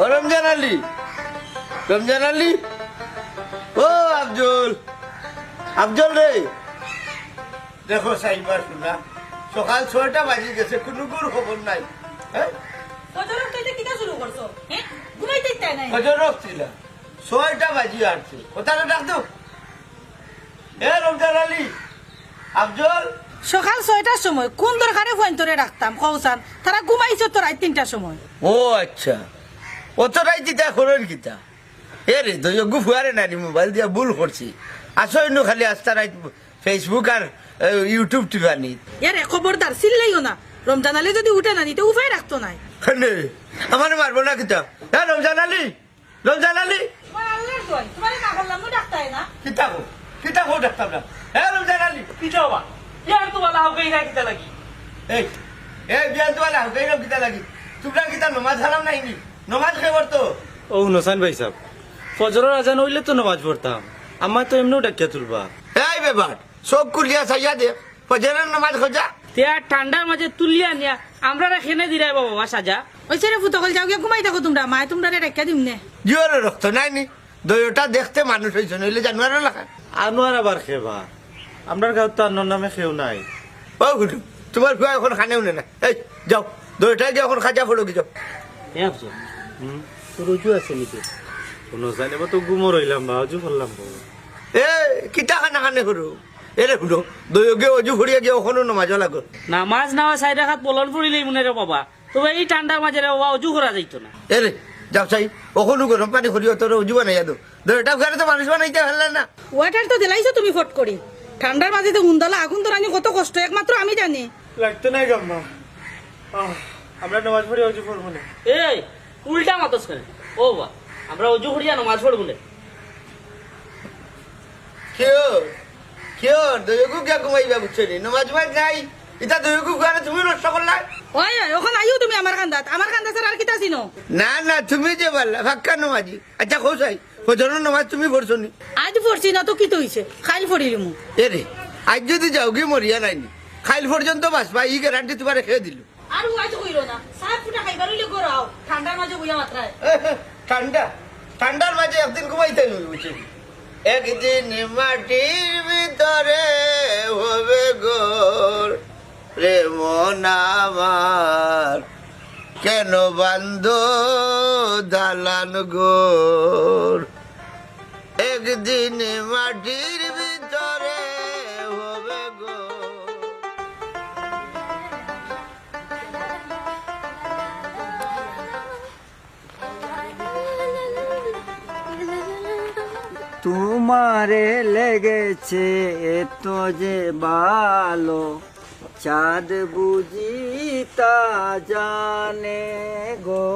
ও রমজান আলী। রমজান আলী? ও আফজল আফজল রে। দেখো সাইবার শুনা সকাল ছয়টা বাজে গেছে কোনো গুর খবর নাই। হ্যাঁ? ফজরের তুই কিটা শুরু করছ? হ্যাঁ? ছয়টা বাজি আসছে। কোথায় ডাক দো। এ রমজান আলী আফজল সকাল ছয়টার সময় কোন দরকারে ফোন তোরে রাখতাম কৌসান তারা ঘুমাইছে তো রাত তিনটার সময়। ও আচ্ছা। অত রাই দিতা করেন কিতা। এ রে দৈয়জ্ঞ ফুয়ারে নানি মোবাইল দিয়া ভুল করছি। আসো ইনু খালি আস্তা রাইত ফেসবুক আর ইউটিউব টিপানি ইয়ারে খবরদার চিল্লাইও না। রমজান আলী যদি উঠে না নিতে উপায় রাখতো নাই। নে আমার মারবো না কিতা? হ্যাঁ রমজান আলী? রমজান আলী? কিতা কো কিতা কো ডাক্তার না? হ্যাঁ রমজান আলী? কিটা ইয়ার তো বালা হবে কিটা লাগি? এই এই বিয়ান তো আলা হুকাই কিতা লাগি? তোমরা কিতা নমাজ হারাম নাই নি নমাজ খেয়ে তো। ও হুসাইন ভাই সাহেব ফজরের আজান হইলে তো নামাজ পড়তাম আমার তো এমনিও ডাকিয়া তুলবা। এই ব্যাপার সব কুলিয়া সাইয়া দে ফজরের নামাজ খোঁজা। তিয়া ঠান্ডার মাঝে তুলিয়া নিয়া আমরা খেনে দিলাই বাবা সাজা। ওই ছেড়ে ফুটকল যাও গিয়ে ঘুমাই থাকো তোমরা মায় তোমরা রেখে দিম নে জিওর রক্ত নাই নি দইটা দেখতে মানুষ হয়েছে নইলে জানুয়ার লেখা আনোয়ার আবার খেবা আমরার গাঁত তো আনোর নামে খেও নাই। ও গুটু তোমার ফুয়া এখন খানেও না। এই যাও দইটা গিয়ে এখন খাজা ফটো কি যাও। হ্যাঁ রুজু আছে নাকি তো গুমো রইলাম বা অজু করলাম এ কিতা খানা খানে করো? এরে শুনো দই গিয়ে অজু ফুড়িয়ে গিয়ে ওখানে নমাজ লাগো নামাজ নাওয়া সাইড রাখাত পলন পড়িলেই মনে রে বাবা। তবে এই ঠান্ডার মাঝে রে বাবা অজু করা যাইতো না। এরে যাও চাই ওখানে গরম পানি করিও তোর অজু বানাই দো দইটা ঘরে তো মানুষ বানাইতে না। ওয়াটার তো দিলাইছো তুমি ফট করি ঠান্ডার মাঝে তো উন্দালা আগুন তো রানি কত কষ্ট একমাত্র আমি জানি। লাগতো নাই গাম্মা আমরা নামাজ পড়ি অজু করব না? এই উল্টা মাতস করে ও বাবা আমরা অজু করিয়া নামাজ পড়ব না। কিয়র কিয়র দইগু কে ঘুমাইবা বুঝছ নি? নমাজ মাজ নাই ইটা দইগু ঘরে তুমি নষ্ট করলা? ওই ওই, ওখানে আইও তুমি আমার কান্দাত। আমার কান্দা স্যার আর কিতা চিনো না? না তুমি যে পারলা ফাক্কা নমাজি। আচ্ছা খোঁজাই ফজরের নমাজ তুমি পড়ছো নি? আজ পড়ছি না তো কি তো হইছে? খাইল পড়িলি মু এরে আজ যদি যাও গিয়ে মরিয়া নাইনি খাইল পর্যন্ত বাঁচবা ই গ্যারান্টি তোমার রেখে দিল আর ঠান্ডার মাঝে ঠান্ডা, ঠান্ডার মাঝে একদিন ঘুমাইতে একদিন মাটির ভিতরে হবে গোর রে মন কেন বান্ধ দালান গোর একদিন মাটির তোমারে লেগেছে এত যে ভালো চাঁদ বুঝি তা জানে গো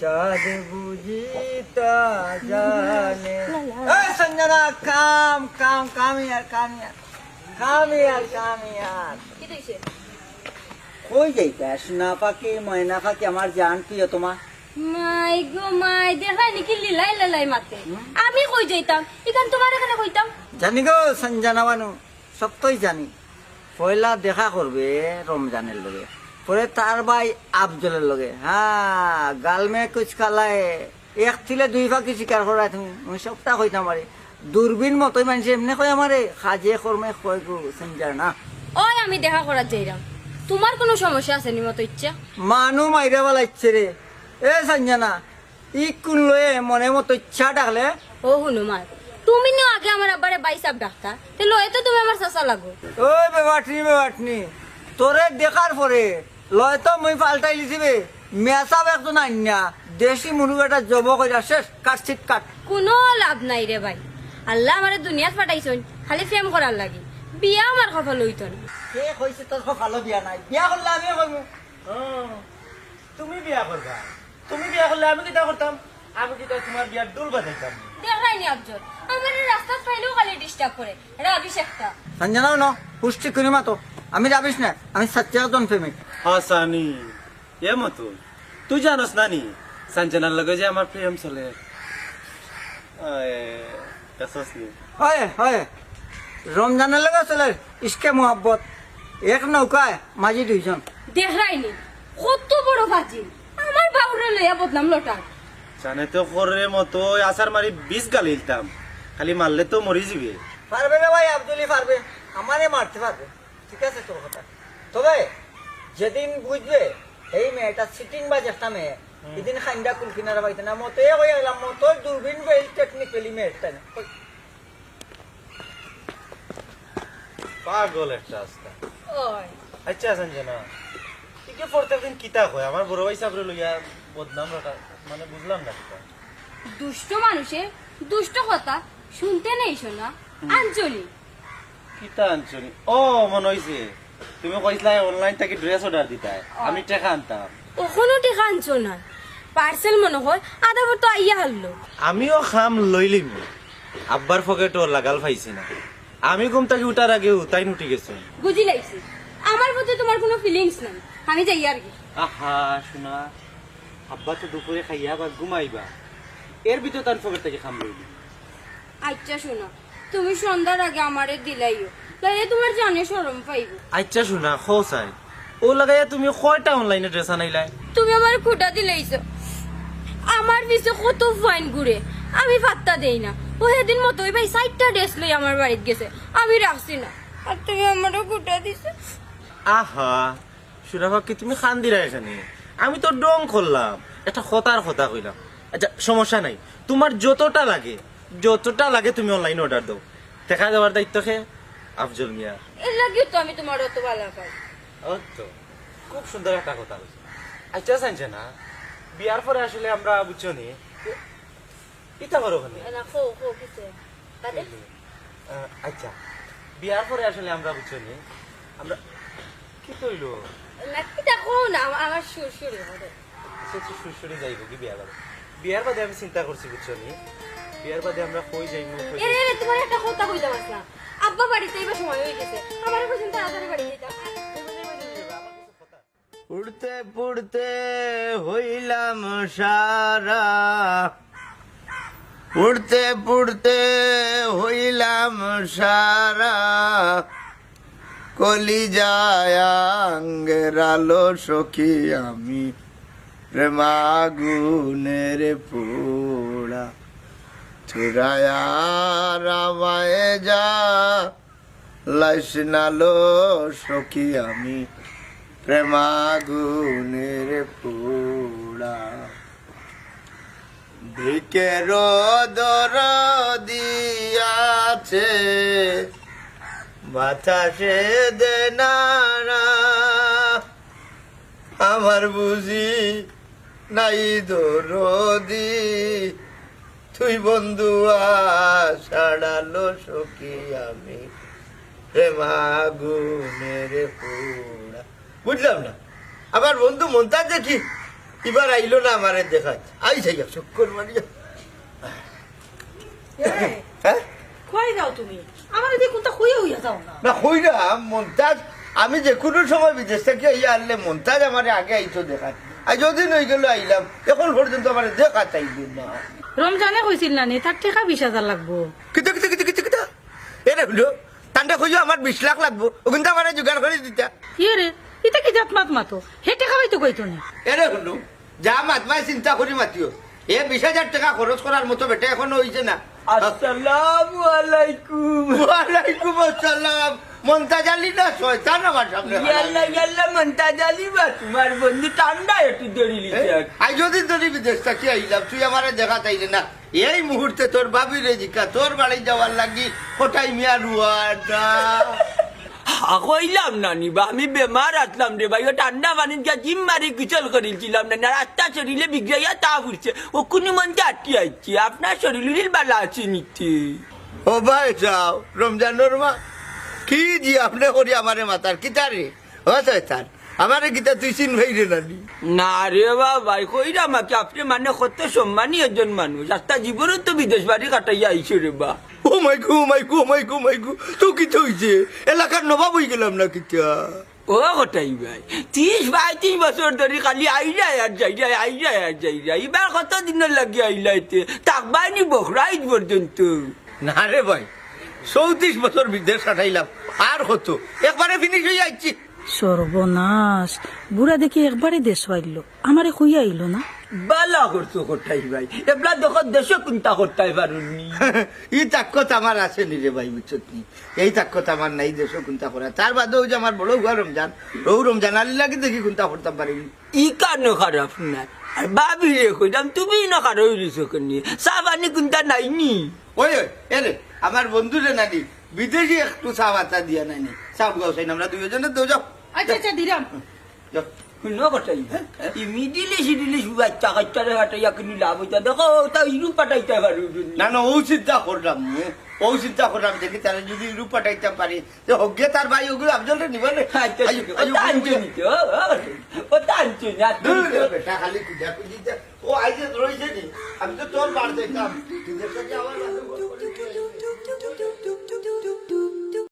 চাঁদ বুঝি তা জানে। সঞ্জনা কাম কাম কাম ইয়ার কাম ইয়ার কাম ইয়ার কাম ইয়ার কই যাইতা? সোনা পাখি ময়না পাখি আমার জান প্রিয় তোমার। মাই গো মাই দেখাই নাকি লিলাই লালাই মাতে। আমি কই যাইতাম? ইখান তোমার এখানে কইতাম? জানি গো সঞ্জনা বানু সবটাই জানি। পয়লা দেখা করবে রমজানের লগে। পরে তার ভাই আফজলের লগে। হ্যাঁ গাল মে কুচ খালায় এক থিলে দুই ফাঁকি শিকার করা তুমি? আমি সবটা কইতাম আরে। দূরবীন মতোই মানুষ এমনি কয় আমারে খাজে কর্মে কয় গো সঞ্জনা। ওই আমি দেখা করার যাইরাম। তোমার কোনো সমস্যা আছে নি মতো ইচ্ছা? মানু মাইরা বলা ইচ্ছে রে। এ সঞ্জনা ই কোন লয়ে মনে মতো ইচ্ছা ডাকলে? ও হনুমান তুমি নিও আগে আমার আব্বারে বাইসাব ডাক্তার তে লয়ে তো তুমি আমার চাচা লাগো। ওই বেবাটনি বেবাটনি তোরে দেখার পরে লয় তো মুই পাল্টাই লিছিবে মেসাব একজন আন্যা দেশি মুরগ একটা জব করে শেষ কাট সিট কাট। কোনো লাভ নাই রে ভাই আল্লাহ আমারে দুনিয়াত পাঠাইছন খালি প্রেম করার লাগি বিয়া আমার কপাল হইতো না কে কইছে তোর ভালো বিয়া নাই বিয়া করলে আমি কইমু। তুমি বিয়া করবা তুমি বিয়া করলে আমি কিটা করতাম? আমি কিটা তোমার বিয়ার ডুল বাজাইতাম? দেখাই নি আবজল আমার রাস্তাত পাইলেও খালি ডিস্টার্ব করে। এটা অভিষেকটা সঞ্জনাও ন পুষ্টি করি মাতো। আমি যাবিস না আমি সচ্চাজন প্রেমিক। হাসানি এ মতো। তুই জানোস নানি সঞ্জনার লগে যে আমার প্রেম চলে। নি। হয় হয়। রমজানের লগে চলে ইসকে মোহাব্বত। এক নৌকায় মাঝি দুইজন। দেখাই নি। কত বড় বাজি। বাবুরে লইয়া বদনাম লটা। জানে তো পরে মতো আসার মারি বিষ গালিলতাম খালি মারলে তো মরি যাবে। পারবে না ভাই আব্দুলি পারবে। আমারে মারতে পারবে। ঠিক আছে তোর কথা। তবে যেদিন বুঝবে এই মেয়েটা সিটিং বাজ একটা মেয়ে এদিন খান্ডা কুলকিনারা পাইতে না মতে হয়ে গেলাম মতো দূরবীন বেল টেকনিক্যালি মেয়েটা না পাগল একটা ওই। আচ্ছা সঞ্জনা ঠিক প্রত্যেক দিন কিতা কয়? আমার বড় ভাই সাবরে লইয়া বদনাম রাখা মানে বুঝলাম না কিতা। দুষ্ট মানুষে দুষ্ট কথা শুনতে নেই শোনা আঞ্চলি কিতা আনছনি ও মনে হইছে। তুমি কইছিলা অনলাইন থেকে ড্রেস অর্ডার দিতাই। আমি টাকা আনতাম। ওখানো টেকা আনছো না। পার্সেল মনে হয় আধা তো আইয়া হারলো। আমিও খাম লইলিম আব্বার পকেটও লাগাল পাইছি না। আমি ঘুম থেকে উঠার আগে উতাই উঠি গেছে। বুঝি লাইছি। আমার প্রতি তোমার কোনো ফিলিংস নাই। আমি যাই আর কি। আহা শোনা। আব্বা তো দুপুরে খাইয়া বা ঘুমাইবা। এর ভিতর তার পকেট থেকে খাম লইলি আচ্ছা শোনা। তুমি সন্ধ্যার আগে আমারে দিলাইও তাহলে তোমার জানে সরম পাইব। আচ্ছা শোনা খোসাই ও লাগাইয়া তুমি কয়টা অনলাইনে ড্রেস আনাইলাই তুমি আমার খুঁটা দিলাইছো। আমার পিছে কত ফাইন ঘুরে আমি পাত্তা দেই না। ও সেদিন মতোই ভাই সাইডটা ড্রেস লই আমার বাড়িতে গেছে আমি রাখছি না। আর তুমি আমারও খুঁটা দিছো। আহা সুরাভা কি তুমি খান দিরা এখানে? আমি তো ডং করলাম। একটা খতার কথা কইলাম। আচ্ছা সমস্যা নাই। তোমার যতটা লাগে যতটা লাগে তুমি অনলাইনে অর্ডার দাও। দেখা যাওয়ার দায়িত্ব খে আফজল মিয়া। এর লাগিও তো আমি তোমার অত ভালো পাই তো। খুব সুন্দর একটা কথা আচ্ছা জানছে না? বিয়ার পরে আসলে আমরা বুঝছ নি? ইতা করো ওখানে? আচ্ছা। বিয়ার পরে আসলে আমরা বুঝছ নি? আমরা কি কইলো? না কি দেখো না আমার সুর হবে। সে যাইব কি বিয়ার বাদে? বিয়ার বাদে আমি চিন্তা করছি বুঝছ নি? বিয়ার বাদে আমরা কই যাইমু কই এরে এরে তোমার একটা কথা কইতে না আব্বা বাড়িতে এবার সময় হয়ে গেছে। আমার পর্যন্ত তাড়াতাড়ি বাড়ি যেতাম উড়তে পুড়তে হইলাম সারা। উড়তে পুড়তে হইলাম সারা। কলি যায় আঙ্গের আলো সখী আমি। প্রেমাগুনের পোড়া চুরায়া রামায় যা। লাইসনালো সখী আমি প্রেমাগুনের পোড়া। ভিকের দর দিয়াছে বাতাসে দেনারা আমার বুঝি নাই দরদি। তুই বন্ধু সাড়ালো সখী আমি পোড়া। বুঝলাম না? আমার বন্ধু মন্তাজ দেখি এবার আইলো না আমারে দেখায় আই যাই শুক্র মারিয়া। হ্যাঁ? কই যাও তুমি। আমার এদিকে কোনটা খুঁয়ে হইয়া যাও না? না কই মন্তাজ আমি যে কোনো সময় বিদেশ থেকে ইয়ে আনলে মন্তাজ আমার আগে আইতো দেখায় আর যদি নই গেল আইলাম এখন পর্যন্ত আমার দেখা চাইলি না। রমজানে কইছিল না নি তার টেকা বিশ হাজার লাগবো। কিতা কিতা কিতা কিতা কিতা? এরে হলো তান্ডা খুঁজো আমার বিশ লাখ লাগবো ওখানটা আমার জোগাড় করে দিতা। রে কি জাত মাত মাতো? হে টেকা পাইতো কইতো নি? এরে হলো যা মাতমায় চিন্তা করি মাতিও। এ বিশ হাজার টাকা খরচ করার মতো বেটা এখনও হইছে না। আসসালামু আলাইকুম। ওয়ালাইকুম আসসালাম। মন্তাজ আলী না শয়তান আমার সামনে ইয়াল্লা ইয়াল্লা মন্তাজ আলী বা তোমার বন্ধু ঠান্ডা একটু দড়ি লিছে আই যদি তোর বিদেশ থাকি আইলাম তুই আমারে দেখা চাইলে না? এই মুহূর্তে তোর বাবি রেজিকা তোর বাড়ি যাওয়ার লাগি কোটাই মিয়া রুয়াটা? কইলাম না নিবা আমি বেমার আসলাম রে ভাই ও ঠান্ডা পানির গা জিম মারি কিচল করেছিলাম না রাস্তা শরীরে বিগড়াইয়া তা ঘুরছে ও কোনি মনকে আটকে আইছি, আপনার শরীরের বালা আছে নিতে ও ভাই, যাও, রমজান কি জি, আপনি করি আমারে মাতার কিতারে ও শয়তান। আমারে কিতা তুই চিন ভাই রে নানি? না রে বাবাই কইরা আমাকে আপনি মানে কত সম্মানী একজন মানুষ। রাস্তা জীবনও তো বিদেশ বাড়ি কাটাইয়া আইছে রে বা। ও মাই গু মাই গু মাই গু মাই গু তো কি হইছে? এলাকার নবাব হই গেলাম না কিতা ও কটাই ভাই ত্রিশ পঁয়ত্রিশ বছর ধরে খালি আইলাই আর যাই যাই আইলাই আর যাই যাই এবার কত দিন লাগে আইলাইতে? তাকবাইনি বখরাইজ পর্যন্ত। না রে ভাই চৌত্রিশ বছর বিদেশ কাটাইলাম আর হতো একবারে ফিনিশ হয়ে যাচ্ছি সর্বনাশ। বুড়া দেখি একবারে দেশ আইলো আমারে খুইয়া আইলো না? বালা করছ কোথায় ভাই? এবলা দেখো দেশে কোনটা করতে পারুনি? ই তাক্কত আমার আছে নি রে ভাই বুঝছত নি এই তাক্কত আমার নাই দেশ কোনটা করা। তার বাদেও যে আমার বড় হুয়া রমজান ও রমজান আলী লাগে দেখি কোনটা করতাম পারিনি। ই কান খারাপ না? আর বাবি রে কইলাম তুমি না খারাপ হইছো কেনি? সাবানি কোনটা নাইনি? ওই ওই এরে আমার বন্ধু রে নানি বিদেশি একটু চা বাতা দিয়া নাইনি। চাপ গাও সাইন আমরা দুইজনে তো যাও। আচ্ছা আচ্ছা দিলাম। যাও। শুনো কথাই ই মিডিলে সিডিলে বাচ্চা কাচ্চারে হাটাইয়া কিনি লাভ হইতা দেখো তা ইরু পাঠাইতে পারু। না না ও চিন্তা করলাম মু। ও চিন্তা করলাম দেখি তারা যদি রূপ পাঠাইতে পারি। যে হগে তার ভাই ওগুলো আফজল রে নিবলে আচ্ছা ওটা আনছো নিতে ওটা আনছো না বেটা খালি কুজা কুজি ও আইজে রইছে নি? আমি তো তোর বার দেখলাম